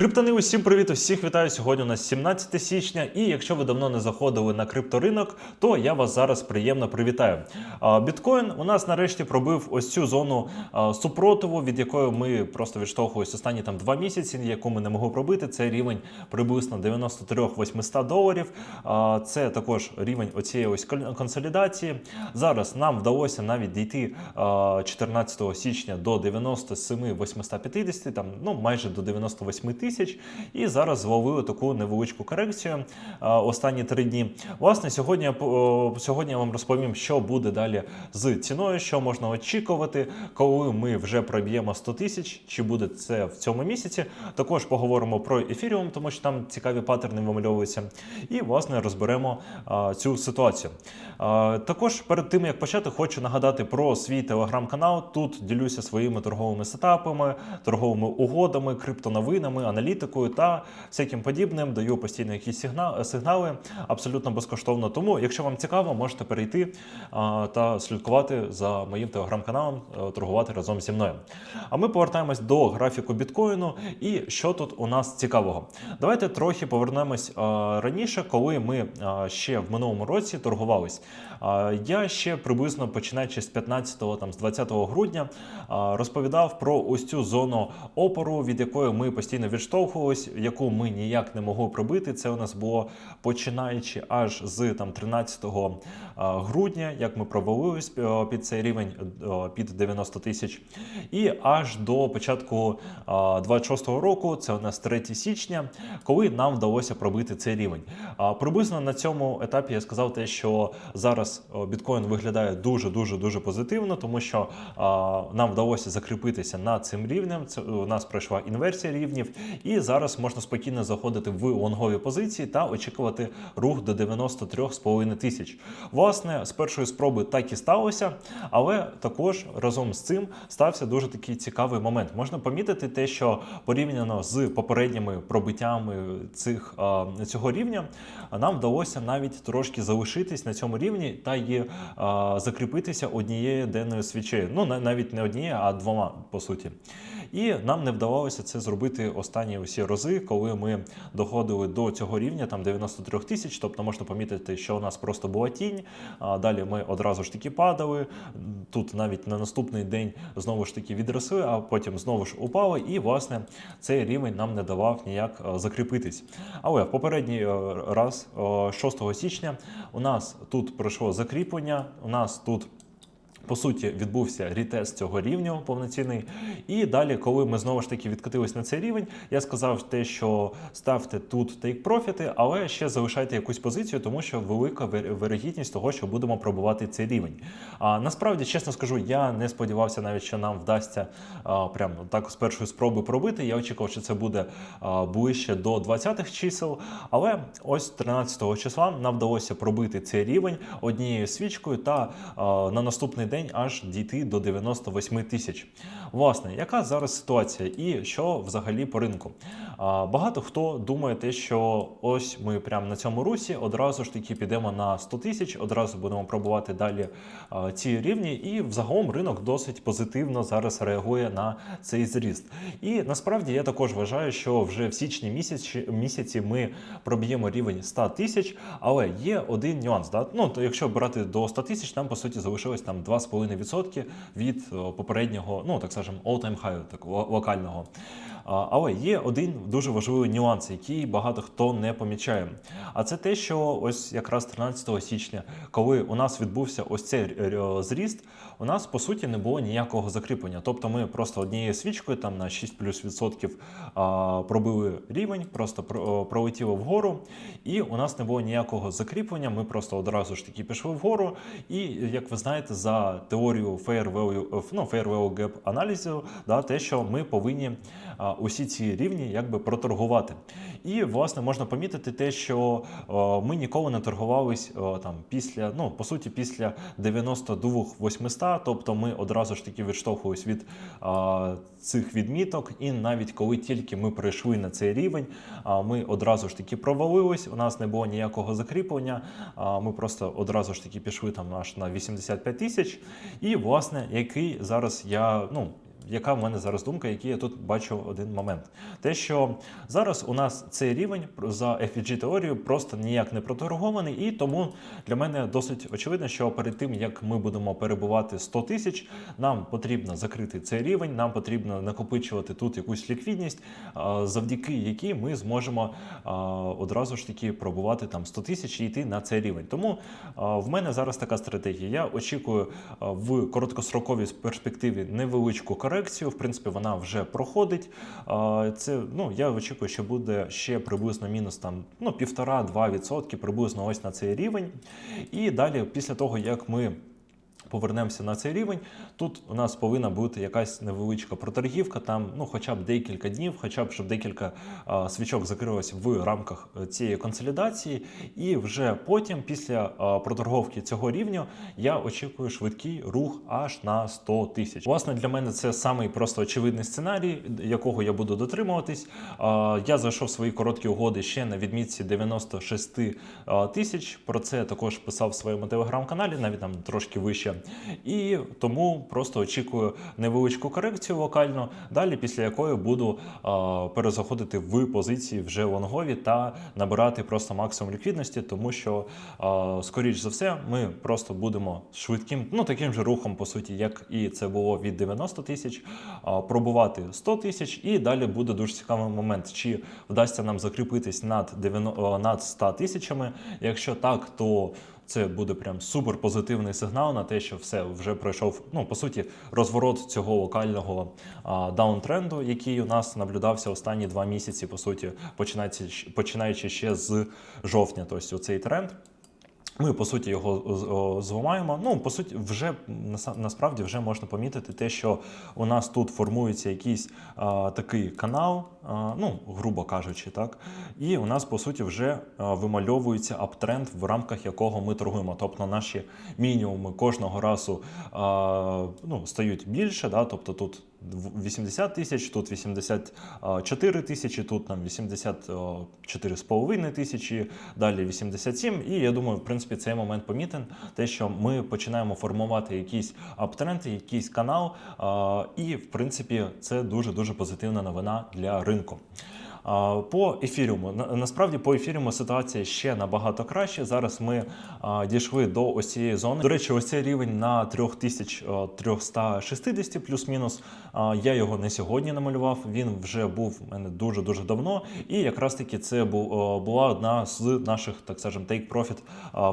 Криптони, усім привіт! Усіх вітаю! Сьогодні у нас 17 січня, і якщо ви давно не заходили на крипторинок, то я вас зараз приємно привітаю. Біткоін у нас нарешті пробив ось цю зону супротиву, від якої ми просто відштовхуємося останні там два місяці, яку ми не могли пробити. Це рівень приблизно 93 800 доларів. Це також рівень оцієї ось консолідації. Зараз нам вдалося навіть дійти 14 січня до 97 850, там ну майже до 98 тисяч. І зараз зловили таку невеличку корекцію останні три дні. Власне, сьогодні, сьогодні я вам розповім, що буде далі з ціною, що можна очікувати, коли ми вже проб'ємо 100 тисяч, чи буде це в цьому місяці. Також поговоримо про ефіріум, тому що там цікаві паттерни вимальовуються. І власне розберемо цю ситуацію. Також перед тим як почати, хочу нагадати про свій телеграм-канал. Тут ділюся своїми торговими сетапами, торговими угодами, криптоновинами, аналітикою та всяким подібним. Даю постійно якісь сигна- сигнали абсолютно безкоштовно. Тому, якщо вам цікаво, можете перейти та слідкувати за моїм телеграм-каналом, е, торгувати разом зі мною. А ми повертаємось до графіку біткоїну. І що тут у нас цікавого? Давайте трохи повернемось раніше, коли ми ще в минулому році торгувались. Я ще приблизно починаючи з 15-го, там з 20 грудня, розповідав про ось цю зону опору, від якої ми постійно відштовхувались, яку ми ніяк не могли пробити. Це у нас було починаючи аж з там 13 грудня, як ми провалились під цей рівень е, під 90 тисяч, і аж до початку а, 26-го року, це у нас 3 січня, коли нам вдалося пробити цей рівень. Приблизно на цьому етапі я сказав те, що зараз біткоін виглядає дуже дуже дуже позитивно, тому що нам вдалося закріпитися над цим рівнем. Це у нас пройшла інверсія рівнів, і зараз можна спокійно заходити в лонгові позиції та очікувати рух до 93,5 тисяч. Власне, з першої спроби так і сталося, але також разом з цим стався дуже такий цікавий момент. Можна помітити те, що порівняно з попередніми пробиттями цих цього рівня, нам вдалося навіть трошки залишитись на цьому рівні та і закріпитися однією денною свічею. Ну навіть не однією, а двома по суті. І нам не вдавалося це зробити останні усі рази, коли ми доходили до цього рівня, там 93 тисяч. Тобто можна помітити, що у нас просто була тінь. А далі ми одразу ж таки падали. Тут навіть на наступний день знову ж таки відросли, а потім знову ж упали. І власне цей рівень нам не давав ніяк е, закріпитись. Але в попередній е, раз, е, 6 січня, у нас тут пройшло закріплення. У нас тут. По суті, відбувся рітест цього рівня повноцінний. І далі, коли ми знову ж таки відкотились на цей рівень, я сказав те, що ставте тут тейк профіти, але ще залишайте якусь позицію, тому що велика вирогідність того, що будемо пробувати цей рівень. А насправді, чесно скажу, я не сподівався навіть, що нам вдасться а, прям так з першої спроби пробити. Я очікував, що це буде а, ближче до 20-х чисел. Але ось 13-го числа нам вдалося пробити цей рівень однією свічкою та а, на наступний день аж дійти до 98 тисяч. Власне, яка зараз ситуація і що взагалі по ринку? Багато хто думає те, що ось ми прямо на цьому русі одразу ж таки підемо на 100 тисяч, одразу будемо пробувати далі ці рівні, і взагалом ринок досить позитивно зараз реагує на цей зріст. І насправді я також вважаю, що вже в січні місяці, місяці ми проб'ємо рівень 100 тисяч, але є один нюанс. Да? Ну, то якщо брати до 100 тисяч, там по суті залишилось там 2,5% від попереднього, ну так скажемо, all-time high, так локального. Але є один дуже важливий нюанс, який багато хто не помічає. А це те, що ось якраз 13 січня, коли у нас відбувся ось цей зріст, у нас по суті не було ніякого закріплення. Тобто ми просто однією свічкою там на 6 плюс відсотків пробили рівень, просто про- пролетіло вгору, і у нас не було ніякого закріплення. Ми просто одразу ж таки пішли вгору. І як ви знаєте, за теорію fair value, ну, fair value gap аналізу, да, те, що ми повинні усі ці рівні якби проторгувати. І власне можна помітити те, що е, ми ніколи не торгувались е, там після, ну по суті, після 92 800, тобто ми одразу ж таки відштовхувались від а, цих відміток, і навіть коли тільки ми прийшли на цей рівень, а, ми одразу ж таки провалились. У нас не було ніякого закріплення. А, ми просто одразу ж таки пішли там аж на 85 тисяч. І власне, який зараз я ну яка в мене зараз думка, який я тут бачу один момент. Те, що зараз у нас цей рівень за FPG теорією просто ніяк не проторгований, і тому для мене досить очевидно, що перед тим як ми будемо перебувати 100 тисяч, нам потрібно закрити цей рівень, нам потрібно накопичувати тут якусь ліквідність, завдяки якій ми зможемо одразу ж таки пробувати там 100 тисяч і йти на цей рівень. Тому в мене зараз така стратегія. Я очікую в короткостроковій перспективі невеличку корекцію. В принципі, вона вже проходить. Це ну я очікую, що буде ще приблизно мінус там ну півтора-два відсотки приблизно ось на цей рівень. І далі, після того як ми повернемося на цей рівень. Тут у нас повинна бути якась невеличка проторгівка, там ну хоча б декілька днів, хоча б щоб декілька а, свічок закрилось в рамках цієї консолідації. І вже потім, після а, проторговки цього рівня, я очікую швидкий рух аж на 100 тисяч. Власне, для мене це самий просто очевидний сценарій, якого я буду дотримуватись. А, я зайшов свої короткі угоди ще на відмітці 96 а, тисяч. Про це також писав в своєму телеграм-каналі, навіть там трошки вище. І тому просто очікую невеличку корекцію локально, далі після якої буду а, перезаходити в позиції вже лонгові та набирати просто максимум ліквідності, тому що, а, скоріш за все, ми просто будемо швидким, ну таким же рухом, по суті, як і це було від 90 тисяч, пробувати 100 тисяч, і далі буде дуже цікавий момент, чи вдасться нам закріпитись над 90, над 100 тисячами. Якщо так, то це буде прям супер позитивний сигнал на те, що все вже пройшов. Ну по суті, розворот цього локального а, даунтренду, який у нас наблюдався останні два місяці. По суті, починаючи, починаючи ще з жовтня. Тобто цей тренд. Ми по суті його зламаємо. Ну по суті, вже насправді вже можна помітити те, що у нас тут формується якийсь а, такий канал, а, ну грубо кажучи, так. І у нас по суті вже а, вимальовується аптренд, в рамках якого ми торгуємо. Тобто наші мінімуми кожного разу а, ну, стають більше. Да? Тобто тут 80 тисяч, тут 84 тисячі, тут там 84,5 тисячі, далі 87. І я думаю, в принципі, цей момент помітен. Те, що ми починаємо формувати якісь аптренди, якийсь канал, і в принципі це дуже дуже позитивна новина для ринку. По ефіріуму На- насправді по ефіріуму ситуація ще набагато краще. Зараз ми дійшли до ось цієї зони. До речі, ось цей рівень на 3360 плюс-мінус. Я його не сьогодні намалював. Він вже був у мене дуже дуже давно. І якраз таки це бу- була одна з наших, так скажемо, take profit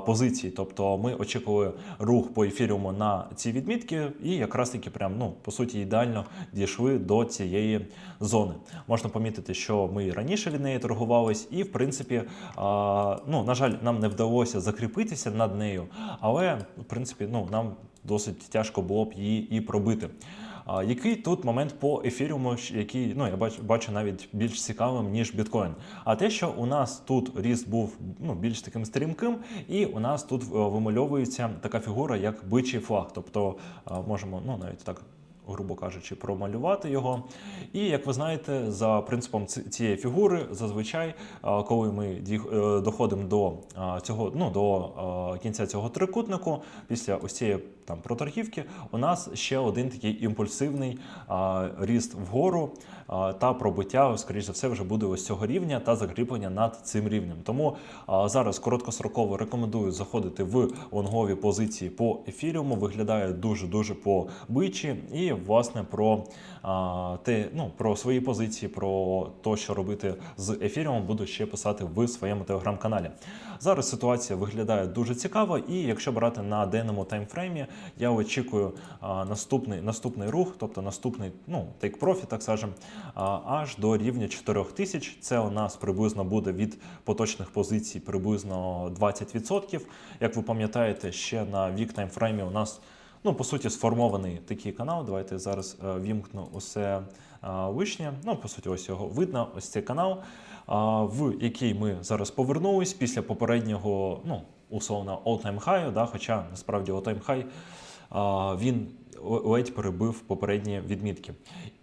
позицій. Тобто ми очікували рух по ефіріуму на ці відмітки, і якраз таки прям ну по суті ідеально дійшли до цієї зони. Можна помітити, що ми і раніше від неї торгувались, і в принципі, а, ну на жаль, нам не вдалося закріпитися над нею, але в принципі, ну нам досить тяжко було б її і пробити. А, який тут момент по ефіріуму, який ну я бачу, бачу навіть більш цікавим ніж біткоін. А те, що у нас тут ріст був ну більш таким стрімким, і у нас тут е, вимальовується така фігура, як бичий флаг. Тобто е, можемо ну навіть так. Грубо кажучи, промалювати його. І як ви знаєте, за принципом цієї фігури, зазвичай, коли ми е, доходимо до цього, ну до кінця цього трикутнику, після ось цієї там проторгівки, у нас ще один такий імпульсивний ріст вгору та пробиття, скоріш за все, вже буде ось цього рівня та закріплення над цим рівнем. Тому зараз короткостроково рекомендую заходити в лонгові позиції по ефіріуму. Виглядає дуже дуже по бичі, і власне про а, те, ну про свої позиції, про те, що робити з ефіріумом, буду ще писати в своєму телеграм-каналі. Зараз ситуація виглядає дуже цікаво, і якщо брати на денному таймфреймі, я очікую а, наступний наступний рух, тобто наступний ну take profit, так скажем, а, аж до рівня 4000. Це у нас приблизно буде від поточних позицій приблизно 20%. Як ви пам'ятаєте, ще на вік таймфреймі у нас. Ну, по суті, сформований такий канал. Давайте я зараз е, вімкну усе е, лишнє. Ну, по суті, ось його видно, ось цей канал, в який ми зараз повернулись після попереднього, ну, условно, all-time high, да, хоча насправді all-time high він ледь перебив попередні відмітки.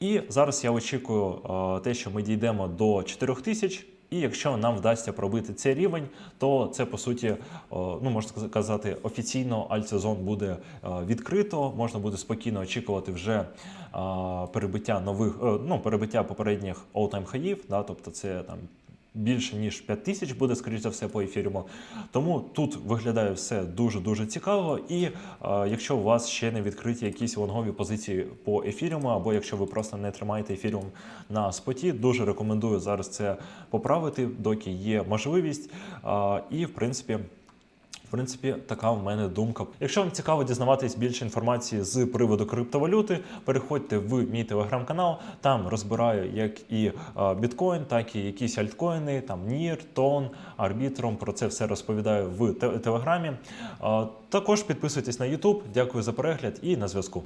І зараз я очікую те, що ми дійдемо до 4000, І якщо нам вдасться пробити цей рівень, то це по суті, ну можна сказати, офіційно альтсезон буде е, відкрито. Можна буде спокійно очікувати вже е, перебиття нових, е, ну перебиття попередніх all-time хаїв, да, тобто це там. Більше ніж 5 тисяч буде, скоріш за все, по ефіріуму. Тому тут виглядає все дуже дуже цікаво. І е, якщо у вас ще не відкриті якісь лонгові позиції по ефіріуму, або якщо ви просто не тримаєте ефіріум на споті, дуже рекомендую зараз це поправити, доки є можливість. Е, і в принципі. Принципі, така в мене думка. Якщо вам цікаво дізнаватись більше інформації з приводу криптовалюти, переходьте в мій телеграм-канал. Там розбираю як і е, біткоін, так і якісь альткоїни, там Нір, Тон, Арбітром. Про це все розповідаю в телеграмі. Е, Також підписуйтесь на YouTube. Дякую за перегляд і на зв'язку.